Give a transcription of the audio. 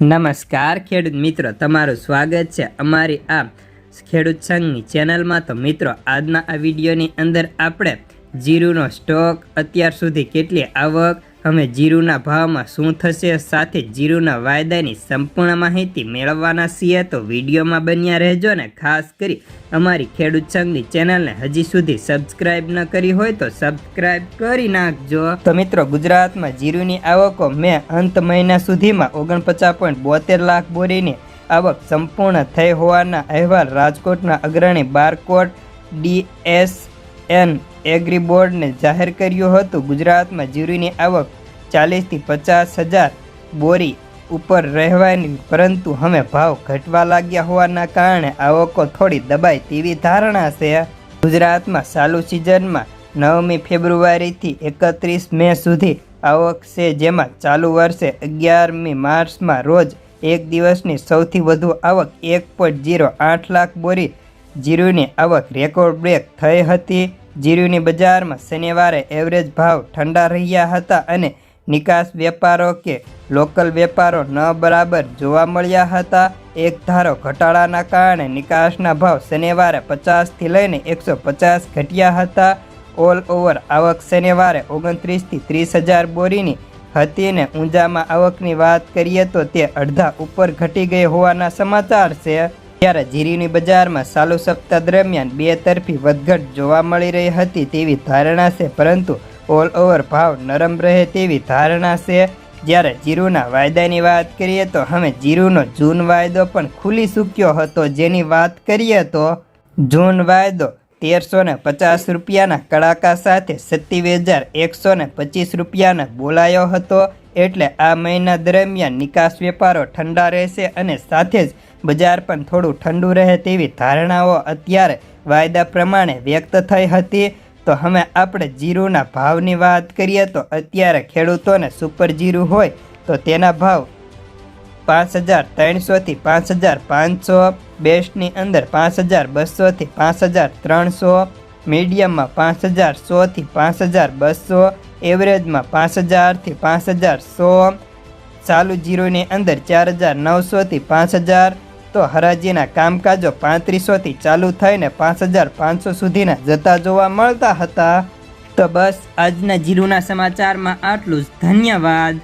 નમસ્કાર, ખેડૂત મિત્રો. તમારું સ્વાગત છે અમારી આ ખેડૂત સંઘની ચેનલમાં. તો મિત્રો, આજના આ વિડીયોની અંદર આપણે જીરુનો સ્ટોક, અત્યાર સુધી કેટલી આવક અમે જીરુના ભાવમાં શું થશે સાથે જીરુના વાયદાની સંપૂર્ણ માહિતી મેળવવાના છીએ, તો વિડીયોમાં બન્યા રહેજો ને ખાસ કરી અમારી ખેડૂત સંઘની ચેનલને હજી સુધી સબસ્ક્રાઇબ ન કરી હોય તો સબસ્ક્રાઇબ કરી નાખજો. તો મિત્રો, ગુજરાતમાં જીરુની આવકો મે અંત મહિના સુધીમાં ઓગણપચાસ પોઈન્ટ બોતેર લાખ બોરીની આવક સંપૂર્ણ થઈ હોવાના અહેવાલ રાજકોટના અગ્રણી બારકોટ ડીએસએન એગ્રી બોર્ડને જાહેર કર્યું હતું. ગુજરાતમાં જીરુની આવક ચાલીસથી પચાસ હજાર બોરી ઉપર રહેવાની, પરંતુ હવે ભાવ ઘટવા લાગ્યા હોવાના કારણે આવકો થોડી દબાય તેવી ધારણા છે. ગુજરાતમાં ચાલુ સિઝનમાં નવમી ફેબ્રુઆરીથી એકત્રીસ મે સુધી આવક છે, જેમાં ચાલુ વર્ષે અગિયારમી માર્ચમાં રોજ એક દિવસની સૌથી વધુ આવક એક પોઈન્ટ જીરો આઠ લાખ બોરી જીરુની આવક રેકોર્ડ બ્રેક થઈ હતી. જીરુની બજારમાં શનિવારે એવરેજ ભાવ ઠંડા રહ્યા હતા અને નિકાસ વેપારો કે લોકલ વેપારો ન બરાબર જોવા મળ્યા હતા. એક ધારો ઘટાડાના કારણે નિકાસના ભાવ શનિવારે પચાસથી લઈને એકસો પચાસ ઘટ્યા હતા. ઓલ ઓવર આવક શનિવારે ઓગણત્રીસથી ત્રીસ હજાર બોરીની હતી ને ઊંઝામાં આવકની વાત કરીએ તો તે અડધા ઉપર ઘટી ગઈ હોવાના સમાચાર છે. ત્યારે જીરીની બજારમાં ચાલુ સપ્તાહ દરમિયાન બે તરફી વધઘટ જોવા મળી રહી હતી તેવી ધારણા છે, પરંતુ ઓલ ઓવર ભાવ નરમ રહે તેવી ધારણા છે. જ્યારે જીરુના વાયદાની વાત કરીએ તો હવે જીરુનો જૂન વાયદો પણ ખુલી ચૂક્યો હતો. જેની વાત કરીએ તો જૂન વાયદો તેરસો ને પચાસ રૂપિયાના કડાકા સાથે સત્યાવીસ હજાર એકસો ને પચીસ રૂપિયાના બોલાયો હતો. એટલે આ મહિના દરમિયાન નિકાસ વેપારો ઠંડા રહેશે અને સાથે જ બજાર પણ થોડું ઠંડુ રહે તેવી ધારણાઓ અત્યારે વાયદા પ્રમાણે વ્યક્ત થઈ હતી. તો હવે આપણે જીરુના ભાવની વાત કરીએ તો અત્યારે ખેડૂતોને સુપર જીરું હોય તો તેના ભાવ પાંચ હજાર ત્રણસોથી પાંચ હજાર પાંચસો, બેસ્ટની અંદર પાંચ હજાર બસોથી પાંચ હજાર ત્રણસો, મીડિયમમાં પાંચ હજાર સોથી પાંચ હજાર બસો, એવરેજમાં પાંચ હજારથી પાંચ હજાર સો, ચાલુ જીરોની અંદર ચાર હજાર નવસોથી પાંચ હજાર તો હરાજીના કામકાજો પાંત્રીસોથી ચાલુ થઈને પાંચ હજાર પાંચસો સુધીના જતા જોવા મળતા હતા. તો બસ આજના જીરુના સમાચારમાં આટલું જ. ધન્યવાદ.